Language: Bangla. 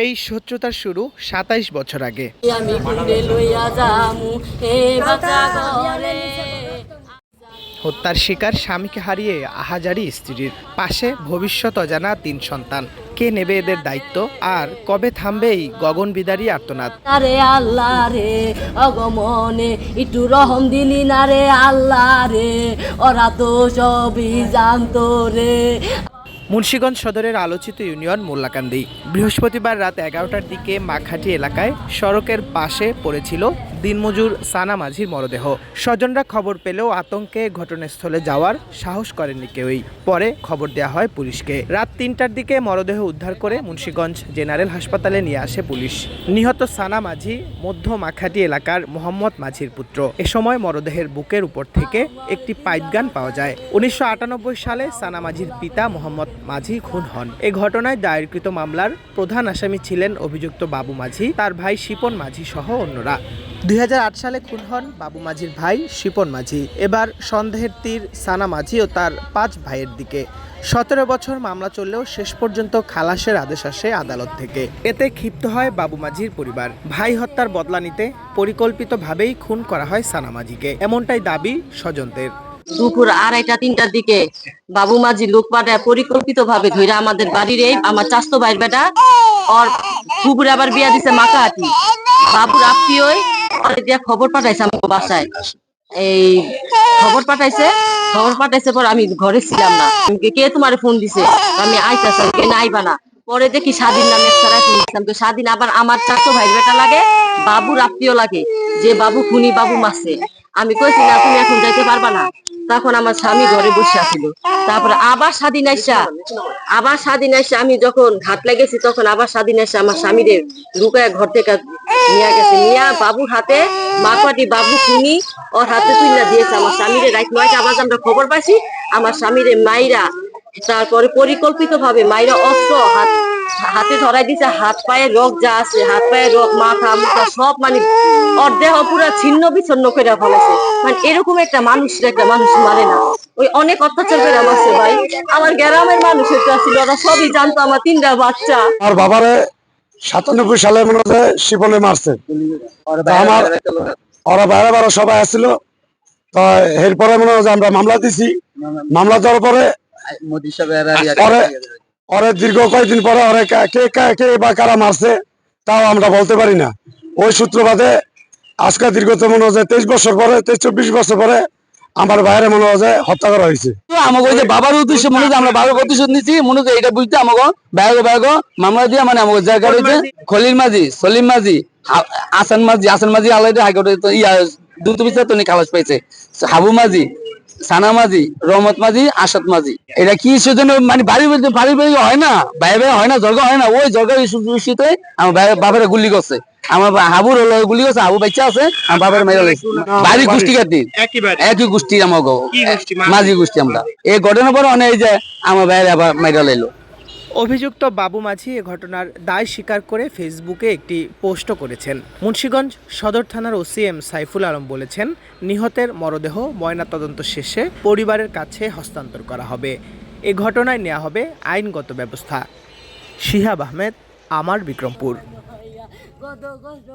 এই শত্রুতার শুরু সাতাইশ বছর আগে। হত্যার শিকার স্বামীকে হারিয়ে আহাজারি স্ত্রীর পাশে ভবিষ্যৎ অজানা তিন সন্তান। কে নেবে এদের দায়িত্ব? আর কবে থামবে এই গগন বিদারী আর্তনাদ? আরে আল্লাহ রে অগমনে একটু রহম দিলি না রে আল্লাহ রে। ওরা তো সবই জানতো রে। মুন্সীগঞ্জ সদরের আলোচিত ইউনিয়ন মোল্লাকান্দি। বৃহস্পতিবার রাত এগারোটার দিকে মাখাটি এলাকায় সড়কের পাশে পড়েছিল দিনমজুর সানা মাঝির মরদেহ। স্বজনরা খবর পেলেও আতঙ্কে ঘটনাস্থলে যাওয়ার সাহস করেননি কেউই। পরে খবর দেওয়া হয় পুলিশকে। রাত তিনটার দিকে মরদেহ উদ্ধার করে মুন্সীগঞ্জ জেনারেল হাসপাতালে নিয়ে আসে পুলিশ। নিহত সানা মাঝি মধ্য মাখাটি এলাকার মোহাম্মদ মাঝির পুত্র। এ সময় মরদেহের বুকের উপর থেকে একটি পাইপগান পাওয়া যায়। উনিশশো আটানব্বই সালে সানা মাঝির পিতা মোহাম্মদ মাঝি খুন হন। এ ঘটনায় দায়েরকৃত মামলার প্রধান আসামি ছিলেন অভিযুক্ত বাবু মাঝি, তার ভাই শিপন মাঝি সহ অন্যরা। দুই হাজার আট সালে খুন হন বাবু মাঝির ভাই শিপন মাঝি। এবার সন্দেহের তীর সানা মাঝি ও তার পাঁচ ভাইয়ের দিকে। সতেরো বছর মামলা চললেও শেষ পর্যন্ত খালাসের আদেশ আসে আদালত থেকে। এতে ক্ষিপ্ত হয় বাবু মাঝির পরিবার। ভাই হত্যার বদলা নিতে পরিকল্পিতভাবেই খুন করা হয় সানা মাঝিকে। এমনটাই দাবি স্বজনদের। দুপুর আড়াইটা, তিনটার দিকে বাবু মাঝি লোক পাঠায় পরিকল্পিত ভাবে ধইরা আমাদের বাড়ির এই আমার চাস্তো ভাইয়ের বেটা, ওর আবার বিয়া দিছে মাকাহাটি। বাবুর আত্মীয় খবর পাঠাইছে আমার বাসায়। এই খবর পাঠাইছে খবর পাঠাইছে পর আমি ঘরে ছিলাম না। কে- তোমার ফোন দিছে? আমি আইতাছি কে না আইবা না পরে দেখি স্বাধীন নামে ফোন দিছিলাম তো স্বাধীন আবার আমার চারটো ভাইয়ের বেটা লাগে বাবুর আত্মীয় লাগে। যে বাবু খুনি বাবু মাসে আমি কইছি না, তুমি এখন যাইতে পারবা না? তখন আমার স্বামী ঘরে বসে আছিল। তারপরে আবার স্বাধীন আইসা। আবার স্বাধীন আইসা আমি যখন ঘাট লেগেছি তখন আবার স্বাধীন আইসা আমার স্বামীদের লুকায় ঘর থেকে নিয়ে গেছে। নিয়া বাবুর হাতে মাপাটি বাবু খুনি, ওর হাতে তুইলা দিয়েছে আমার স্বামীরে। রাত নয়টা আবার আমরা খবর পাইছি, আমার স্বামীরে মাইরা, তারপরে পরিকল্পিত ভাবে মাইরা অস্ত্র হাত, হাতে ধরাই দিছে হাত পায়ে রোগ যা আছে, হাত পায়ে রোগ, মাথা, মুখা সব মানে ওর দেহ পুরো ছিন্ন বিচ্ছিন্ন করে ফেলেছে। মানে এরকম একটা মানুষ একটা মানুষ মারে না। ওই অনেক অত্যাচার করে মারছে ভাই। আমার গ্রামের মানুষ একটা ছিল ওরা সবই জানতো আমার তিনটা বাচ্চা। আর বাবারে সাতানব্বই সালে মনে হচ্ছে শিবলে মারছে। আমার ওরা বাইরে বাইরে সবাই আসছিল। তো এরপরে মনে হয় আমরা মামলা দিছি। মামলা দেওয়ার পরে পরে পরে দীর্ঘ কয়েকদিন পরে ওরে কে কে বা কারা মারছে তাও আমরা বলতে পারি না। ওই সূত্রপাতে আজকে দীর্ঘত মনে হয় তেইশ বছর পরে তেইশ চব্বিশ বছর পরে আমার বাইরে মনে হয় হত্যা করা হয়েছে। তো আমাকে যে বাবার উদ্দেশ্যে মনে হচ্ছে আমরা বাবার প্রতিশোধ নিচ্ছি মনে হচ্ছে এটা বুঝতে আমাকে ব্যাগ ব্যাগ মামলা দিয়ে মানে আমাকে জায়গা রয়েছে। খলিল মাঝি সলিম মাঝি আসান মাঝি আসান মাঝি আলাদা হাইকোর্টে তো ইয়া দ্রুত বিচার তো খালাস পাইছে হাবু মাঝি সানা মাঝি রহমত মাঝি আসাদ মাঝি। এটা কি সেজন্য মানে বাড়ি বাড়ি বাড়ি বাড়ি হয় না বাইরে বাইরে হয় না জর্গা হয় না ওই জর্গার ইস্যুতে আমার বাবা- গুলি করছে। আমার হাবুর হলো গুলি করছে হাবু বাচ্চা আছে আমার বাবার মেয়েরা লাগছে বাড়ি গোষ্ঠী কাটি। একই গোষ্ঠী আমাকে মাঝি? গোষ্ঠী আমরা। এই ঘটনার পরে অনেক যে আমার বাইরে আবার মেয়েরা লাইলো। অভিযুক্ত বাবু মাঝি এ ঘটনার দায় স্বীকার করে ফেসবুকে একটি পোস্টও করেছেন। মুন্সীগঞ্জ সদর থানার ওসি এম সাইফুল আলম বলেছেন নিহতের মরদেহ ময়নাতদন্ত শেষে পরিবারের কাছে হস্তান্তর করা হবে। এ ঘটনায় নেওয়া হবে আইনগত ব্যবস্থা। শিহাব আহমেদ আমার বিক্রমপুর। কত কষ্ট